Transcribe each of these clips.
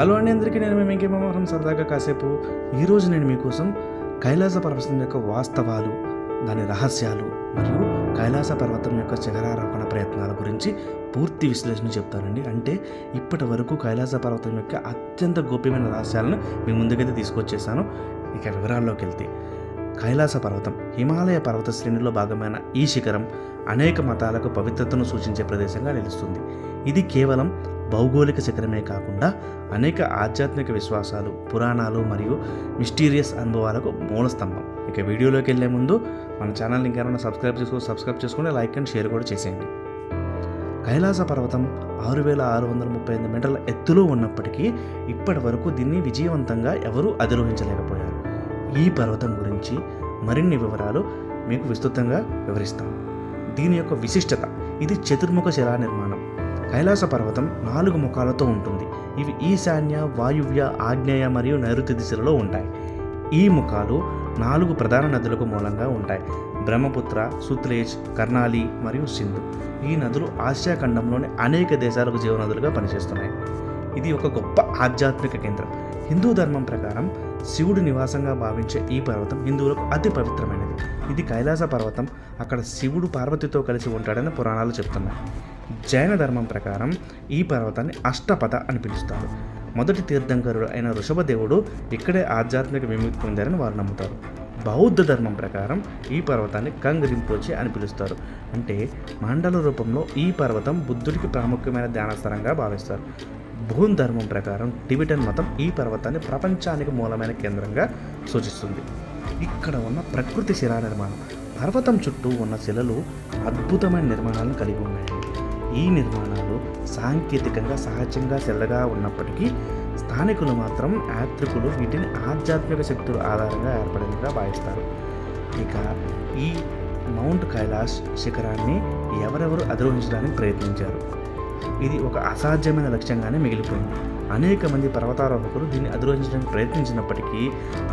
Hello అండి అందరికీ నేను మేము ఇంకేమోహం సరదాగా కాసేపు ఈరోజు నేను మీకోసం కైలాస పర్వతం యొక్క వాస్తవాలు దాని రహస్యాలు మరియు కైలాస పర్వతం యొక్క శిఖరారోహణ ప్రయత్నాల గురించి పూర్తి విశ్లేషణ చెప్తానండి. అంటే ఇప్పటి వరకు కైలాస పర్వతం యొక్క అత్యంత గోప్యమైన రహస్యాలను మీ ముందుకైతే తీసుకొచ్చేసాను. ఇక వివరాల్లోకి వెళ్తే కైలాస పర్వతం హిమాలయ పర్వత శ్రేణిలో భాగమైన ఈ శిఖరం అనేక మతాలకు పవిత్రతను సూచించే ప్రదేశంగా నిలుస్తుంది. ఇది కేవలం భౌగోళిక శిఖరమే కాకుండా అనేక ఆధ్యాత్మిక విశ్వాసాలు పురాణాలు మరియు మిస్టీరియస్ అనుభవాలకు మూల స్తంభం. ఇక వీడియోలోకి వెళ్ళే ముందు మన ఛానల్ ఇంకేమైనా సబ్స్క్రైబ్ చేసుకో సబ్స్క్రైబ్ చేసుకుని లైక్ అండ్ షేర్ కూడా చేసేయండి. కైలాస పర్వతం ఆరు వేల ఆరు వందల ముప్పై ఎనిమిది మీటర్ల ఎత్తులో ఉన్నప్పటికీ ఇప్పటి వరకు దీన్ని విజయవంతంగా ఎవరూ అధిరోహించలేకపోయారు. ఈ పర్వతం గురించి మరిన్ని వివరాలు మీకు విస్తృతంగా వివరిస్తాం. దీని యొక్క విశిష్టత ఇది చతుర్ముఖ శిలా నిర్మాణం కైలాస పర్వతం నాలుగు ముఖాలతో ఉంటుంది. ఇవి ఈశాన్య వాయువ్య ఆగ్నేయ మరియు నైరుతి దిశలలో ఉంటాయి. ఈ ముఖాలు నాలుగు ప్రధాన నదులకు మూలంగా ఉంటాయి. బ్రహ్మపుత్ర సుత్లేజ్ కర్ణాలి మరియు సింధు. ఈ నదులు ఆసియా ఖండంలోని అనేక దేశాలకు జీవనదులుగా పనిచేస్తున్నాయి. ఇది ఒక గొప్ప ఆధ్యాత్మిక కేంద్రం. హిందూ ధర్మం ప్రకారం శివుడు నివాసంగా భావించే ఈ పర్వతం హిందువులకు అతి పవిత్రమైనది. ఇది కైలాస పర్వతం అక్కడ శివుడు పార్వతితో కలిసి ఉంటాడని పురాణాలు చెప్తున్నాయి. జైన ధర్మం ప్రకారం ఈ పర్వతాన్ని అష్టపద అని పిలుస్తారు. మొదటి తీర్థంకరుడు అయిన ఋషభదేవుడు ఇక్కడే ఆధ్యాత్మిక విముక్తి పొందారని వారు నమ్ముతారు. బౌద్ధ ధర్మం ప్రకారం ఈ పర్వతాన్ని కంగ్ రింపోచి అని పిలుస్తారు. అంటే మండల రూపంలో ఈ పర్వతం బుద్ధుడికి ప్రాముఖ్యమైన ధ్యానస్థలంగా భావిస్తారు. భూన్ ధర్మం ప్రకారం టిబిటన్ మతం ఈ పర్వతాన్ని ప్రపంచానికి మూలమైన కేంద్రంగా సూచిస్తుంది. ఇక్కడ ఉన్న ప్రకృతి శిలా నిర్మాణం పర్వతం చుట్టూ ఉన్న శిలలు అద్భుతమైన నిర్మాణాలను కలిగి ఉన్నాయి. ఈ నిర్మాణాలు సాంకేతికంగా సహజంగా తెల్లగా ఉన్నప్పటికీ స్థానికులు మాత్రం యాత్రికులు వీటిని ఆధ్యాత్మిక శక్తుల ఆధారంగా ఏర్పడినగా భావిస్తారు. ఇక ఈ మౌంట్ కైలాష్ శిఖరాన్ని ఎవరెవరు అధిరోహించడానికి ప్రయత్నించారు? ఇది ఒక అసాధ్యమైన లక్ష్యంగానే మిగిలిపోయింది. అనేక మంది పర్వతారోహకులు దీన్ని అధిరోహించడానికి ప్రయత్నించినప్పటికీ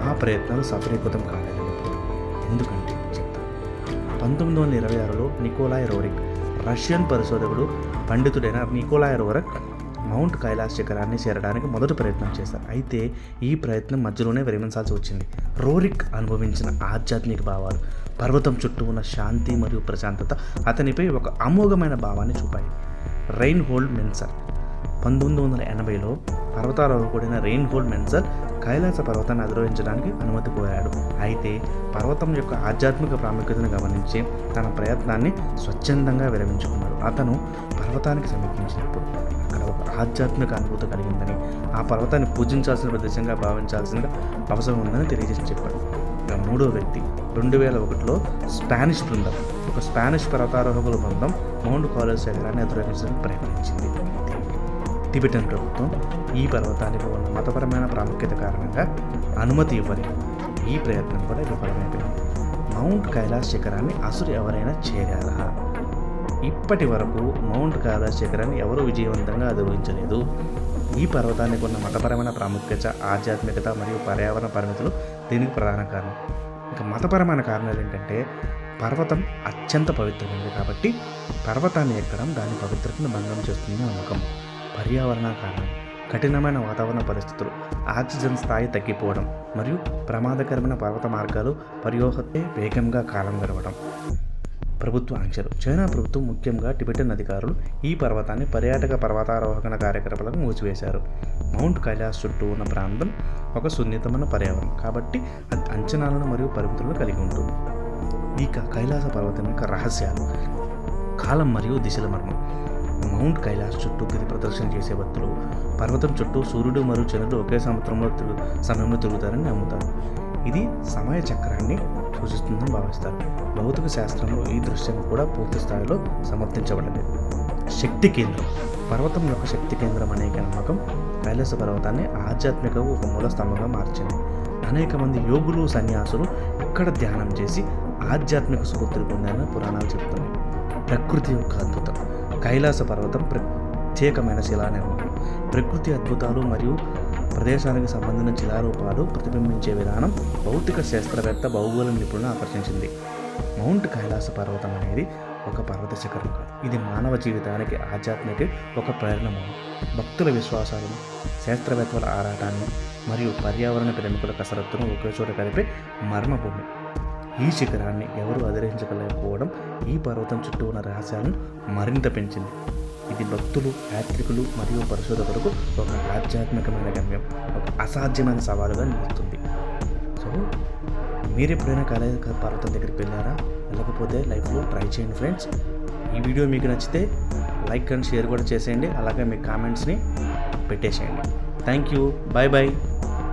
ఆ ప్రయత్నాలు సఫలీకృతం కాలేదు ఎందుకంటే చెప్తాను పంతొమ్మిది వందల ఇరవై ఆరులో నికోలాయ్ రోరిక్ రష్యన్ పరిశోధకుడు పండితుడైన నికోలాయర్ వరక్ మౌంట్ కైలాస్ శిఖరాన్ని చేరడానికి మొదటి ప్రయత్నం చేశారు. అయితే ఈ ప్రయత్నం మధ్యలోనే విరమించాల్సి వచ్చింది. రోరిక్ అనుభవించిన ఆధ్యాత్మిక భావాలు పర్వతం చుట్టూ ఉన్న శాంతి మరియు ప్రశాంతత అతనిపై ఒక అమోఘమైన భావాన్ని చూపాయి. రైన్ హోల్డ్ మెన్సర్ పంతొమ్మిది వందల ఎనభైలో పర్వతారోహకుడైన కూడిన హోల్డ్ మెన్సర్ కైలాస పర్వతాన్ని అధిరోహించడానికి అనుమతి కోరాడు. అయితే పర్వతం యొక్క ఆధ్యాత్మిక ప్రాముఖ్యతను గమనించి తన ప్రయత్నాన్ని స్వచ్ఛందంగా విరమించుకున్నాడు. అతను పర్వతానికి సమీపించినప్పుడు అక్కడ ఒక ఆధ్యాత్మిక అనుభూతి కలిగిందని ఆ పర్వతాన్ని పూజించాల్సిన ప్రదేశంగా భావించాల్సిన అవసరం ఉందని తెలియజేసి చెప్పాడు. ఇక మూడో వ్యక్తి రెండు వేల ఒకటిలో స్పానిష్ బృందం ఒక స్పానిష్ పర్వతారోహకుల బృందం మౌంట్ కాలేజ్ శిఖరాన్ని అధిరోహించడానికి ప్రయత్నించింది. టిబెటన్ ప్రభుత్వం ఈ పర్వతానికి ఉన్న మతపరమైన ప్రాముఖ్యత కారణంగా అనుమతి ఇవ్వలేదు ఈ ప్రయత్నం కూడా విఫలమైపోయింది మౌంట్ కైలాస్ శిఖరాన్ని అసురు ఎవరైనా చేరారా? ఇప్పటి వరకు మౌంట్ కైలాస్ శిఖరాన్ని ఎవరు విజయవంతంగా అధిరోహించలేదు? ఈ పర్వతానికి ఉన్న మతపరమైన ప్రాముఖ్యత ఆధ్యాత్మికత మరియు పర్యావరణ పరిమితులు దీనికి ప్రధాన కారణం. ఇంకా మతపరమైన కారణాలు ఏంటంటే పర్వతం అత్యంత పవిత్రమైనది కాబట్టి పర్వతాన్ని ఎక్కడం దాని పవిత్రతను భంగం చేస్తుంది నమ్మకం. పర్యావరణ కారణం కఠినమైన వాతావరణ పరిస్థితులు ఆక్సిజన్ స్థాయి తగ్గిపోవడం మరియు ప్రమాదకరమైన పర్వత మార్గాలు పర్యోహతే వేగంగా కాలం గడవడం. ప్రభుత్వ ఆంక్షలు. చైనా ప్రభుత్వం ముఖ్యంగా టిబెటన్ అధికారులు ఈ పర్వతాన్ని పర్యాటక పర్వతారోహణ కార్యక్రమాలకు మూసివేశారు. మౌంట్ కైలాస్ చుట్టూ ఉన్న ప్రాంతం ఒక సున్నితమైన పర్యావరణం కాబట్టి అది అంచనాలను మరియు పరిమితులను కలిగి ఉంటుంది. ఇక కైలాస పర్వతం యొక్క రహస్యాలు. కాలం మరియు దిశల మర్మం. మౌంట్ కైలాస్ చుట్టూ గిరి ప్రదర్శన చేసే భక్తులు పర్వతం చుట్టూ సూర్యుడు మరియు చంద్రుడు ఒకే సంవత్సరంలో సమయంలో తిరుగుతారని నమ్ముతారు. ఇది సమయ చక్రాన్ని సూచిస్తుందని భావిస్తారు. భౌతిక శాస్త్రంలో ఈ దృశ్యం కూడా పూర్తి స్థాయిలో సమర్థించబడలేదు. శక్తి కేంద్రం. పర్వతం యొక్క శక్తి కేంద్రం అనే నమ్మకం కైలాస పర్వతాన్ని ఆధ్యాత్మిక ఒక మూల స్తంభంగా మార్చింది. అనేక మంది యోగులు సన్యాసులు ఇక్కడ ధ్యానం చేసి ఆధ్యాత్మిక స్ఫూర్తిని పొందారని పురాణాలు చెప్తున్నాయి ప్రకృతి యొక్క అద్భుతం. కైలాస పర్వతం ప్రత్యేకమైన శిలానిర్మాణం ప్రకృతి అద్భుతాలు మరియు ప్రదేశానికి సంబంధించిన శిలారూపాలు ప్రతిబింబించే విధానం భౌతిక శాస్త్రవేత్త భౌగోళ నిపుణులను ఆకర్షించింది. మౌంట్ కైలాస పర్వతం అనేది ఒక పర్వత శిఖరం కాదు. ఇది మానవ జీవితానికి ఆధ్యాత్మిక ఒక ప్రేరణ భక్తుల విశ్వాసాలను శాస్త్రవేత్తల ఆరాటాన్ని మరియు పర్యావరణ ప్రేమికుల కసరత్తును ఒకే చోట కలిపే మర్మభూమి. ఈ శిఖరాన్ని ఎవరు అధిరోహించగలేకపోవడం ఈ పర్వతం చుట్టూ ఉన్న రహస్యాలను మరింత పెంచింది. ఇది భక్తులు యాత్రికులు మరియు పరిశోధకులకు ఒక ఆధ్యాత్మికమైన గమ్యం ఒక అసాధ్యమైన సవాలుగా నిలుస్తుంది. సో మీరు ఎప్పుడైనా కళాక పర్వతం దగ్గరికి వెళ్ళారా? వెళ్ళకపోతే లైఫ్లో ట్రై చేయండి ఫ్రెండ్స్. ఈ వీడియో మీకు నచ్చితే లైక్ అండ్ షేర్ కూడా చేసేయండి. అలాగే మీ కామెంట్స్ని పెట్టేసేయండి. Thank you. Bye bye.